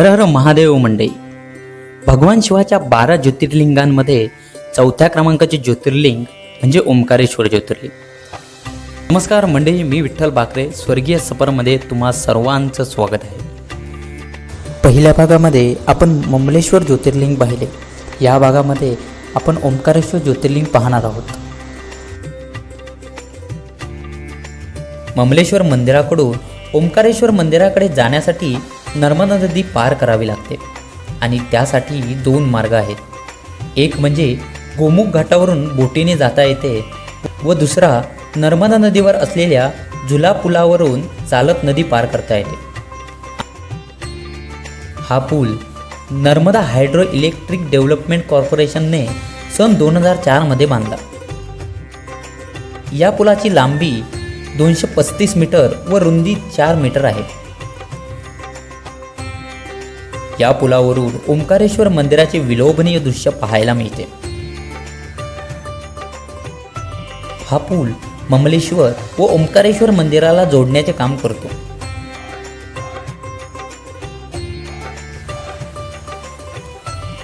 हर हर महादेव मंडई भगवान शिवाच्या बारा ज्योतिर्लिंगांमध्ये चौथ्या क्रमांकाचे ज्योतिर्लिंग म्हणजे ओंकारेश्वर ज्योतिर्लिंग. नमस्कार मंडळी मी विठ्ठल बाकरे स्वर्गीय सफरमध्ये तुम्हा सर्वांचं स्वागत आहे. पहिल्या भागामध्ये आपण ममलेश्वर ज्योतिर्लिंग पाहिले. या भागामध्ये आपण ओंकारेश्वर ज्योतिर्लिंग पाहणार आहोत. ममलेश्वर मंदिराकडून ओंकारेश्वर मंदिराकडे जाण्यासाठी नर्मदा नदी पार करावी लागते. आणि त्यासाठी दोन मार्ग आहेत. एक म्हणजे गोमुख घाटावरून बोटीने जाता येते व दुसरा नर्मदा नदीवर असलेल्या झुला पुलावरून चालत नदी पार करता येते. हा पूल नर्मदा हायड्रो इलेक्ट्रिक डेव्हलपमेंट कॉर्पोरेशनने सन दोन हजार चारमध्ये बांधला. या पुलाची लांबी दोनशे पस्तीस मीटर व रुंदी चार मीटर आहे. या पुलावरून ओंकारेश्वर मंदिराचे विलोभनीय दृश्य पाहायला मिळते. हा पूल ममलेश्वर व ओंकारेश्वर मंदिराला जोडण्याचे काम करतो.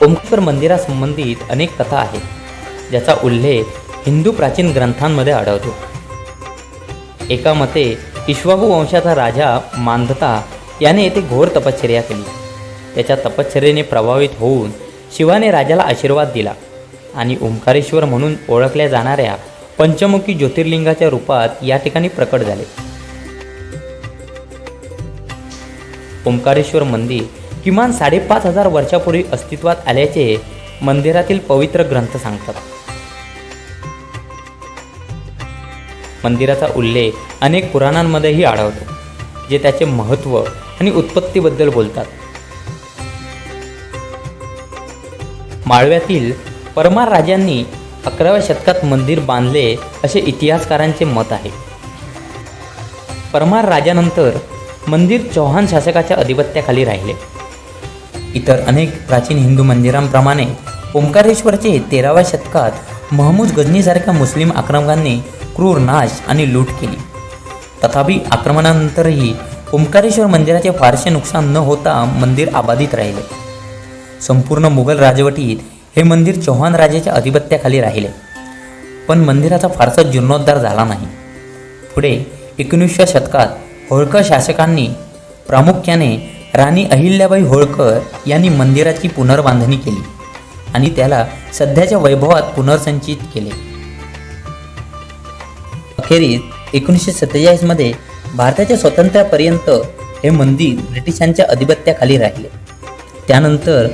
ओंकारेश्वर मंदिरासंबंधित अनेक कथा आहेत ज्याचा उल्लेख हिंदू प्राचीन ग्रंथांमध्ये आढळतो. एका मते इश्वाहू वंशाचा राजा मांधता याने येथे घोर तपश्चर्या केली. त्याच्या तपश्चर्येने प्रभावित होऊन शिवाने राजाला आशीर्वाद दिला. आणि ओंकारेश्वर म्हणून ओळखल्या जाणाऱ्या पंचमुखी ज्योतिर्लिंगाच्या रूपात या ठिकाणी प्रकट झाले. ओंकारेश्वर मंदिर किमान साडेपाच हजार वर्षापूर्वी अस्तित्वात आल्याचे मंदिरातील पवित्र ग्रंथ सांगतात. मंदिराचा उल्लेख अनेक पुराणांमध्येही आढळतो जे त्याचे महत्त्व आणि उत्पत्तीबद्दल बोलतात. माळव्यातील परमार राजांनी अकराव्या शतकात मंदिर बांधले असे इतिहासकारांचे मत आहे. परमार राजानंतर मंदिर चौहान शासकाच्या अधिपत्याखाली राहिले. इतर अनेक प्राचीन हिंदू मंदिरांप्रमाणे ओंकारेश्वरचे तेराव्या शतकात महमूद गजनीसारख्या मुस्लिम आक्रमकांनी क्रूर नाश आणि लूट केली. तथापि आक्रमणानंतरही ओंकारेश्वर मंदिराचे फारसे नुकसान न होता मंदिर आबाधित राहिले. संपूर्ण मुघल राजवटीत हे मंदिर चौहान राजाच्या अधिपत्याखाली राहिले. पण मंदिराचा फारसा जीर्णोद्धार झाला नाही. पुढे एकोणीसव्या शतकात होळकर शासकांनी प्रामुख्याने राणी अहिल्याबाई होळकर यांनी मंदिराची पुनर्बांधणी केली आणि त्याला सध्याच्या वैभवात पुनर्संचित केले. अखेरीस एकोणीसशे सत्तेचाळीसमध्ये भारताच्या स्वातंत्र्यापर्यंत हे मंदिर ब्रिटिशांच्या अधिपत्याखाली राहिले. त्यानंतर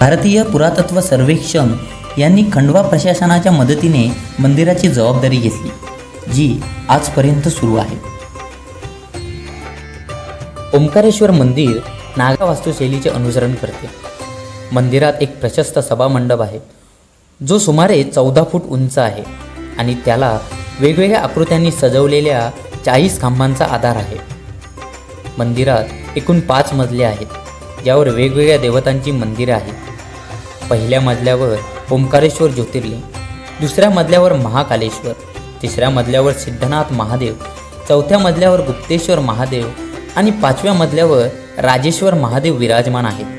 भारतीय पुरातत्व सर्वेक्षण यांनी खंडवा प्रशासनाच्या मदतीने मंदिराची जबाबदारी घेतली जी आजपर्यंत सुरू आहे. ओंकारेश्वर मंदिर नागा वास्तुशैलीचे अनुसरण करते. मंदिरात एक प्रशस्त सभामंडप आहे जो सुमारे चौदा फूट उंच आहे आणि त्याला वेगवेगळ्या आकृत्यांनी सजवलेल्या चाळीस खांबांचा आधार आहे. मंदिरात एकूण पाच मजले आहेत ज्यावर वेगवेगळ्या देवतांची मंदिरे आहेत. पहिल्या मजल्यावर ओंकारेश्वर ज्योतिर्लिंग दुसऱ्या मजल्यावर महाकालेश्वर तिसऱ्या मजल्यावर सिद्धनाथ महादेव चौथ्या मजल्यावर गुप्तेश्वर महादेव आणि पाचव्या मजल्यावर राजेश्वर महादेव विराजमान आहेत.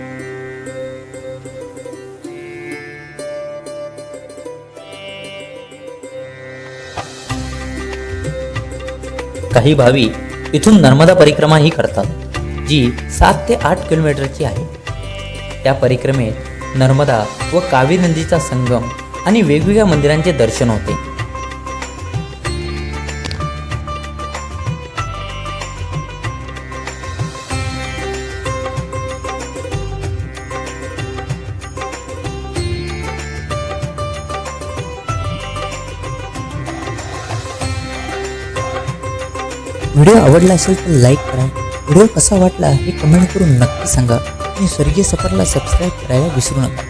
काही भावी इथून नर्मदा परिक्रमाही करतात जी सात ते आठ किलोमीटरची आहे. त्या परिक्रमेत नर्मदा व कावी नदीचा संगम आणि वेगवेगळ्या मंदिरांचे दर्शन होते. व्हिडिओ आवडला असेल तर लाईक करा. व्हिडिओ कसा वाटला हे कमेंट करून नक्की सांगा. आणि स्वर्गीय सफरला सबस्क्राईब करायला विसरू नका.